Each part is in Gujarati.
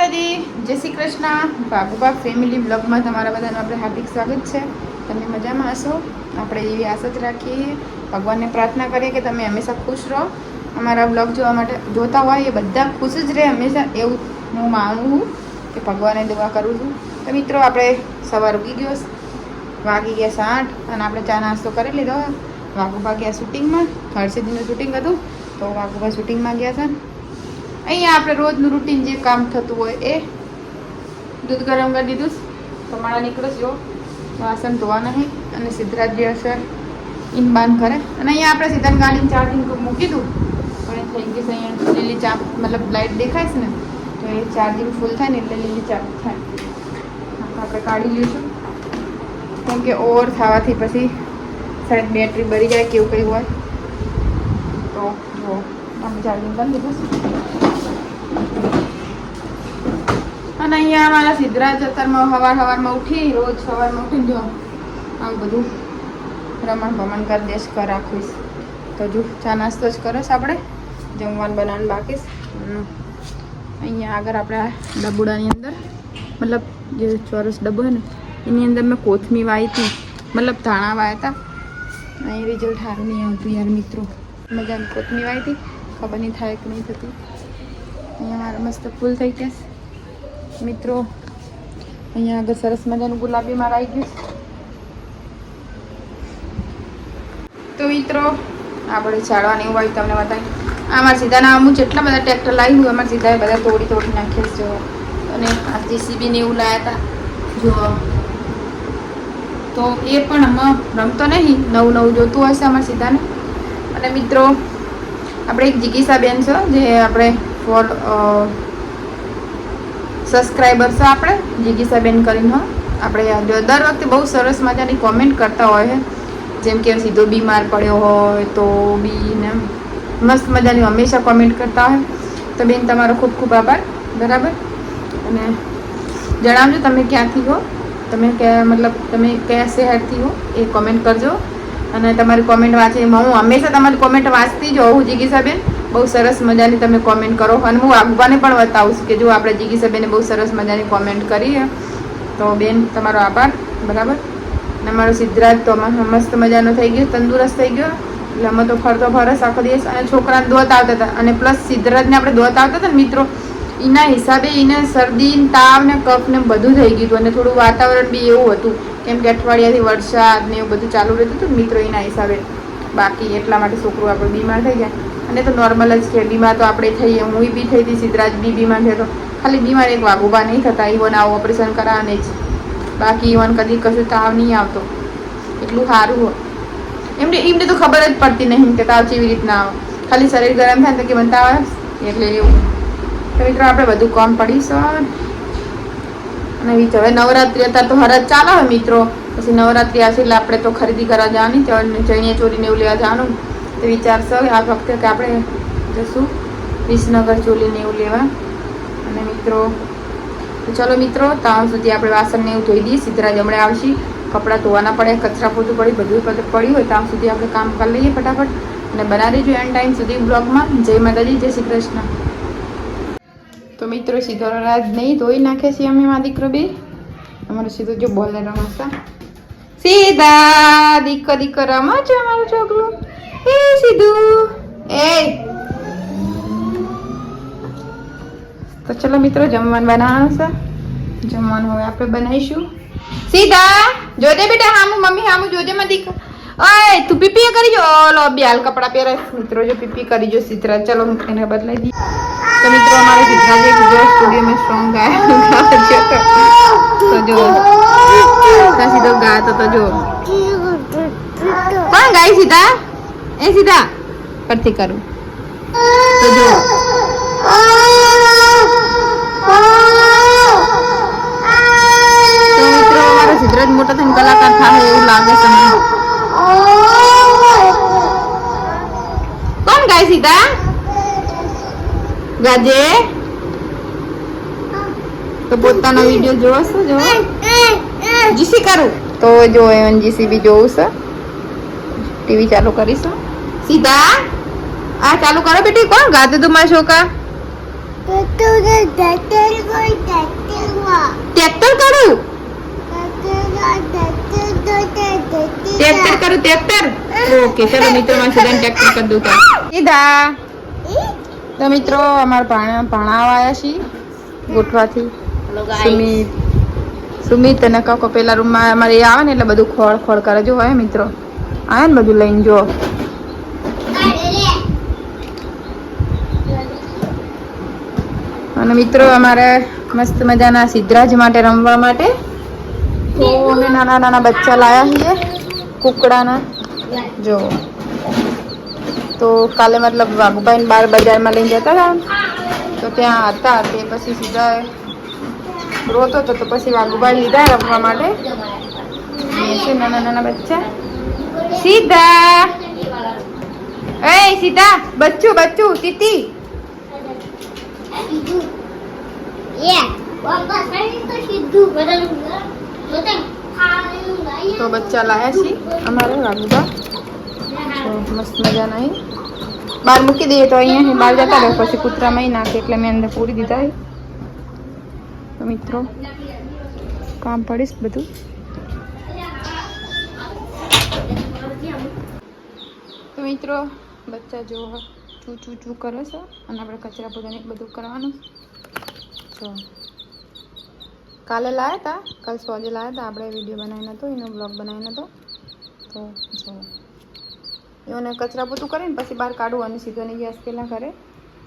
માતાજી જય શ્રી કૃષ્ણ. બાબુબા ફેમિલી બ્લોગમાં તમારા બધાનું આપણે હાર્દિક સ્વાગત છે. તમે મજામાં હશો? આપણે એવી આશા જ રાખીએ. ભગવાનને પ્રાર્થના કરીએ કે તમે હંમેશા ખુશ રહો. અમારા બ્લોગ જોવા માટે જોતા હોય એ બધા ખુશ જ રહે હંમેશા એવું હું માનું છું કે ભગવાને દુઆ કરું છું. તો મિત્રો, આપણે સવાર ઉગી ગયો વાગી ગયા સાઠ અને આપણે ચા નાસ્તો કરી લીધો. વાઘુબા ગયા શૂટિંગમાં હર્ષદીનું શૂટિંગ હતું. તો વાઘુબા શૂટિંગમાં ગયા છે અહીંયા આપણે રોજનું રૂટીન જે કામ થતું હોય એ દૂધ ગરમ કરી દીધું તમારા નીકળશો વાસણ ધોવા નહીં અને સિદ્ધરાજ જે હશે ઇનબાન કરે અને અહીંયા આપણે સીધા ગાડીને ચાર્જિંગ મૂકી દઉં પણ થઈ ગઈ અહીંયા લીલી ચા મતલબ લાઇટ દેખાય છે ને, તો એ ચાર્જિંગ ફૂલ થાય ને એટલે લીલી ચા થાય. આપણે કાઢી લઈશું. કેમ કે ઓવર થવાથી પછી શાયદ બેટરી બળી જાય કેવું કંઈ હોય. તો જો. આપણે ચાર્જિંગ કરી દીધું અને અહીંયા અમારા સિદ્ધરાજ અત્યારમાં સવાર સવારમાં ઉઠી, રોજ સવારમાં ઉઠીને જો આવું બધું રમણ ભમણ કરી દેશ કર રાખીશ. તો જો, ચા નાસ્તો જ કરશ આપણે. જમવાનું બનાવવાનું બાકી અહીંયા આગળ આપણે ડબુડાની અંદર, મતલબ જે ચોરસ ડબ્બો હોય ને, એની અંદર મેં કોથમી વાવી હતી. મતલબ ધાણા વાવ્યા હતા. અહીં રિઝલ્ટ સારું નહીં આવતું યાર મિત્રો. મજાની કોથમી વાવી હતી. ખબર નહીં થાય કે નહીં થતી. અહીંયા મારા મસ્ત ફૂલ થઈ ગયા છે. મિત્રો, અહીંયા આગળ સરસ મજાનું ગુલાબી મારા આવી ગયું તો મિત્રો, આપણે ઝાડવાની એવું આવ્યું તમને બતાવી અમારા સીધાના અમુક જેટલા બધા ટ્રેક્ટર લાવ્યું અમારા સીધા બધા તોડી તોડી નાખે છે અને આ જીસીબી ને એવું લાવ્યા હતા જો તો એ પણ આમાં રમતો નહીં, નવું નવું જોતું હશે અમારા સીધાને. અને મિત્રો આપણે એક જિગીસાબેન છે, જે આપણે ફોર સબસ્ક્રાઈબર છે આપણે જિગીસાબેન કરીને આપણે દર વખતે બહુ સરસ મજાની કોમેન્ટ કરતા હોય છે. જેમ કે સીધો બીમાર પડ્યો હોય તો બી ને મસ્ત મજાની હંમેશા કોમેન્ટ કરતા હોય. તો બેન, તમારો ખૂબ ખૂબ આભાર, બરાબર? અને જણાવજો તમે ક્યાંથી હો? તમે કયા, મતલબ તમે કયા શહેરથી હો? એ કોમેન્ટ કરજો. અને તમારી કોમેન્ટ વાંચી હું હંમેશા તમારી કોમેન્ટ વાંચતી જ હોઉં જીગીસાબેન બહુ સરસ મજાની તમે કોમેન્ટ કરો. અને હું આગવાને પણ બતાવું કે જો આપણે જીગીસાબેને બહુ સરસ મજાની કોમેન્ટ કરી તો બેન તમારો આભાર. બરાબર? અને મારો સિદ્ધરાજ તો મસ્ત મજાનો થઈ ગયો, તંદુરસ્ત થઈ ગયો. એટલે અમે તો ફરતો ફરસ આખો દિવસ. અને છોકરાને દોત આવતા હતા. અને પ્લસ સિદ્ધરાજને આપણે દોત આવતા હતા ને મિત્રો, એના હિસાબે એને શરદી તાવ ને કફ ને બધું થઈ ગયું હતું. અને થોડું વાતાવરણ બી એવું હતું. કેમ કે અઠવાડિયાથી વરસાદ ને એવું બધું ચાલુ રહેતું હતું મિત્રો એના હિસાબે. બાકી એટલા માટે છોકરો આપણે બીમાર થઈ જાય અને તો નોર્મલ જ છે, બીમાર તો આપણે થઈએ, હું બી થઈ હતી, સિદ્ધરાજ બી બીમાર થયો ખાલી બીમાર એક વાઘુબા નહીં થતા, ઈવન આવું ઓપરેશન કરાવવાને જ. બાકી ઈવન કદી કશું તાવ નહીં આવતો. એટલું સારું હોય. એમને એમને તો ખબર જ પડતી નહીં કે તાવ કેવી રીતના આવે. ખાલી શરીર ગરમ થાય તો કે મને તાવ એટલે એવું. તો મિત્રો, આપણે બધું કોમ પડીશું અને વિચાર હવે નવરાત્રી અત્યારે તો હરજ ચાલે હવે મિત્રો. પછી નવરાત્રી આવશે એટલે આપણે તો ખરીદી કરવા જવાની ચણિયા ચોરીને એવું લેવા જવાનું. તો વિચારશો કે આ વખતે કે આપણે જશું વિસનગર ચોલીને એવું લેવા. અને મિત્રો, તો ચલો મિત્રો, ત્યાં સુધી આપણે વાસણને એવું ધોઈ દઈએ, સીધરા જમણે આવશી. કપડાં ધોવાના પડે, કચરા પોતું પડે, બધું બધું પડ્યું હોય ત્યાં સુધી આપણે કામ કરી લઈએ ફટાફટ. અને બનાવી દેજો એન્ડ ટાઈમ સુધી બ્લોગમાં. જય માતાજી, જય શ્રી કૃષ્ણ. તો મિત્રો, સીધો રાજ નહીં ધોઈ નાખે છે અમે મા દીકરો બે. અમારો સીધો જો બોલે રમાતા સીધા દીકો દીકો રમો છો અમારું છોકરું એ સીધું. એ. તો ચલો મિત્રો, જમવાનું બનાવવાનું છે જમવાનું હવે આપણે બનાવીશું. સીધા. જોજે બેટા, હામુ, મમ્મી હામું જોજે માં દીકરો. ઓય તું પીપી કરી જો. ઓલો બે હાલ કપડા પહેરે મિત્રો, જો પીપી કરી જો સિત્રા ચલો એને બદલાઈ દી તો મિત્રો, અમારે સિત્રા જે ગુજરાત સ્ટુડિયો સોંગ ગાયો તો જો, સીધો ગાતો તો જો. કોણ ગાય સીધા? એ સીધા. પરથી કરું. તો જો. તો મિત્રો, અમારો સિદ્ધરાજ મોટા થઈને કલાકાર થાય એવું લાગે છે મને. કોણ ગાય સીતા ગાજે? તો પોતાનો વીડિયો જોવો છો જો જીસી કરું. તો જો એવન જીસી બી જોવું છે. ટીવી ચાલુ કરીશું. સીતા આ ચાલુ કરો બેટી કોણ ગાતે તું મારા છોકરા ટ્રેક્ટર કરું ટ્રેક્ટર કરું ટ્રેક્ટર ઓકે ચલો મિત્રો માં સીધા ટ્રેક્ટર કરી દઉં સીધા તો મિત્રો અમારા ભાણા ભાણાવા આવ્યા છીએ ગોઠવાથી. સુમિત સુમિત અને કાકો પેલા રૂમમાં અમારે એ આવે ને એટલે બધું ખોળ ખોળ કરે. જો હોય મિત્રો. આવે ને બધું લઈને જો. અને મિત્રો અમારે મસ્ત મજાના સિદ્ધરાજ માટે રમવા માટે તો અમે નાના નાના બચ્ચા લાયા છીએ કુકડાના જો તો કાલે મતલબ વાઘુભાઈ બાર બજારમાં લઈને જતા હતા તો ત્યાં હતા તે પછી સીધા રોતો હતો તો પછી વાઘુભાઈ લીધા રમવા માટે એ છે નાના નાના બચ્ચા સીધા એ સીધા બચ્ચું બચ્ચું તીતી તો બચ્ચા લાયા છીએ અમારે વાઘુબા તો મસ્ત મજાના અહીં બહાર મૂકી દઈએ તો અહીંયા બહાર જતા રહે પછી કૂતરામાં ય નાખે એટલે મેં અંદર પૂરી દીધા. તો મિત્રો, કામ પડીશ બધું। તો મિત્રો, બચ્ચા જો ચૂ ચૂ ચૂ કરે છે, અને આપણે કચરા પોતાને બધું કરવાનું. જો કાલે લાયા હતા કાલ સોજે લાયા હતા આપણે વીડિયો બનાવીને હતો એનો બ્લોગ બનાવીને હતો તો જો. એઓને કચરા પૂતું કરીને પછી બહાર કાઢવું અને સીધો નહીં ગેસ પહેલાં ઘરે.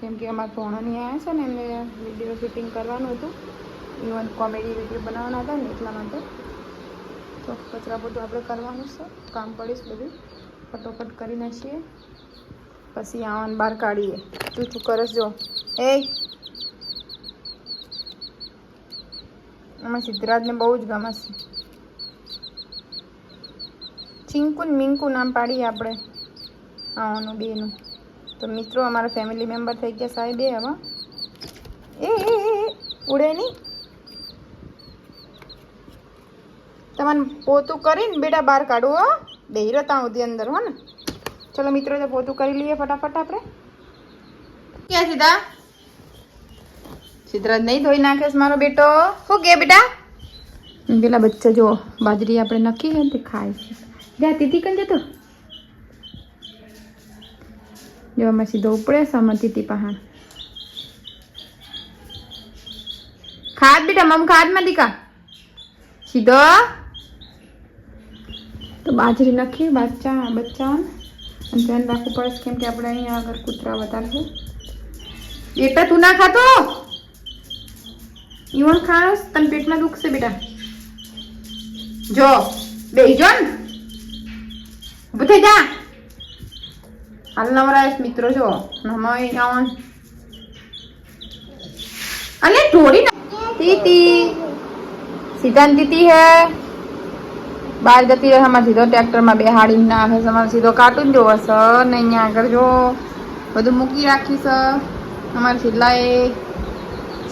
કેમ કે અમારા ભોણાની આવ્યા છે ને, એમને વીડિયો શૂટિંગ કરવાનું હતું. ઇવન કોમેડી વીડિયો બનાવવાના હતા ને એટલા માટે. તો કચરા પોતું આપણે કરવાનું છે. કામ પડીશ બધું. ફટોફટ કરી નાખીએ. પછી આવવાનું બહાર કાઢીએ. તું તું કરસ જો. એ આમાં સિદ્ધરાજને બહુ જ ગમશે છે ચિંકુ ને મિંકુ નામ પાડીએ આપણે આવવાનું બેનું તો મિત્રો અમારા ફેમિલી મેમ્બર થઈ ગયા સાહેબ એ હવે એ ઉડે નહીં તમારે પોતું કરીને બેટા બહાર કાઢવું હો બેહીરો ત્યાં સુધી અંદર હો ને ચલો મિત્રો તો પોતું કરી લઈએ ફટાફટ આપણે ક્યાં સીધા સિદ્ધરાજ નહીં ધોઈ નાખે મારો બેટો. શું કે બેટા? પેલા બચ્ચા જો બાજરી આપણે નક્કી હોય તે ખાય છે. જ્યાં તીતી કન જતો? જો અમે સીધો ઉપડે અમે તીતી પહાણ. ખાદ બેટા, મમ ખાદમાં દીકા? સીધો? તો બાજરી નખી બચ્ચા બચ્ચા અને ધ્યાન રાખવું પડશે કેમ કે આપણે અહીંયા આગળ કૂતરા વધારે છે. બેટા, તું ના ખાતો? ઈવન ખાસ તને પેટમાં દુખશે બેટા જો બેહી જો ને જા હાલ નવરાશ મિત્રો જો નમાઈ આવન અલે ઢોળી તીતી સીધા દીતી હે બહાર જતી રહે અમારે સીધો ટ્રેક્ટરમાં બેહાડી નાખે છે અમારે સીધો કાર્ટૂન જોવો સર ને અહીંયા આગળ જો બધું મૂકી રાખીશ અમારે છેલ્લા શીતલાએ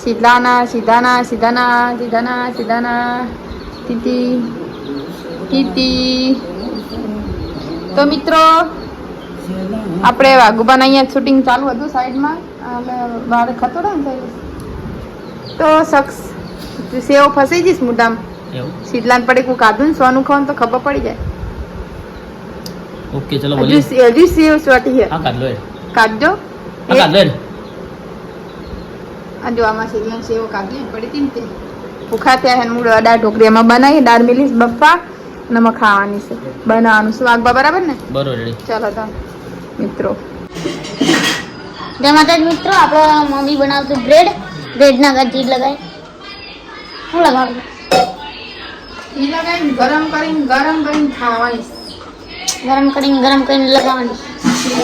શીતલાના સીધાના સીધાના સીધાના સીધાના તીતી તીતી તો મિત્રો આપણે વાઘુબાના અહીંયા શૂટિંગ ચાલુ હતું સાઈડમાં. એટલે બહાર ખતોડે ને સાઈડ તો શખ્સ સેવ ફસાઈ જઈશ મુદ્દામ. એવું? પડે કાઢું ને સોનું ખાવ તો ખબર પડી જાય. ઓકે ચલો હજુ હજુ સેવ સોટી છે. કાઢજો. હા કાઢ લો એ. આ જો આમાં શીતલાને સેવ કાઢી પડી હતી ને તે. ભૂખા થયા છે મૂળ દાળ ઢોકળી એમાં બનાવી દાળ મિલીશ બફા અને એમાં ખાવાની છે. બનાવવાનું શું આગબા બરાબર ને? બરોબર ચાલો તો મિત્રો. જય માતાજી મિત્રો આપણે મમ્મી બનાવતું બ્રેડ. બ્રેડના ગાજી લગાય. શું લગાવું લગાવીને ગરમ કરીને ગરમ કરીને ખાવાની. ગરમ કરીને ગરમ કરીને લગાવવાની.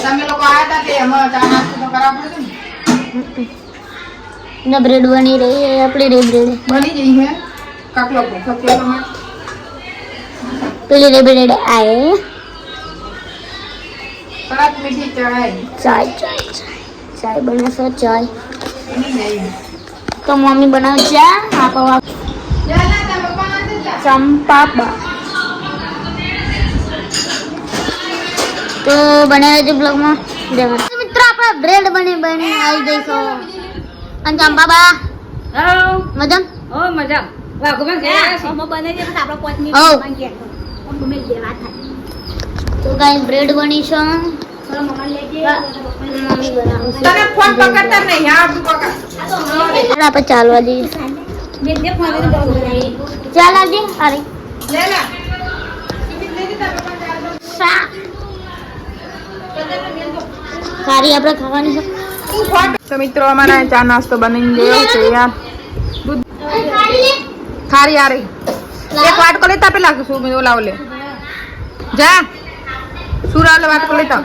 તમે લોકો આવ્યા હતા તે એમાં ચા નાસ્તો તો કરાવવો પડે ને ને બ્રેડ બની રહી એ આપણી રે બ્રેડ બની જઈ છે કાકલો ભૂખો થયો તમારે પેલી રે બ્રેડ આએ કડક મીઠી ચડાઈ ચાય ચાય ચાય ચાય બને છે ચાય બની જાય તો મમ્મી બનાવે ચા આ પવા ચાલા તા પપ્પા ના દેતા ચંપા બા તો બનાવે છે બ્લોગમાં મિત્રો આપણા બ્રેડ બની બની આવી જઈશું અને બાબા હાઉ. મજામ ઓ મજામ વાઘુમાં ગયા છે. ગાઈસ બ્રેડ બની છે મમ્મી બનાવશે તને ફોન પકડતા નહીં હા તું પકડ ચાલ આપણે ચાલવા જઈએ ચાલ આજે અરે લે લે સારી આપણે ખાવાની છે તો મિત્રો, અમારા ચા નાસ્તો બની ગયો છે, યાર. દૂધ ખારી યાર એક વાટકો લેતા પેલા શું ઓલા લે જા. સુરા વાટકો લેતા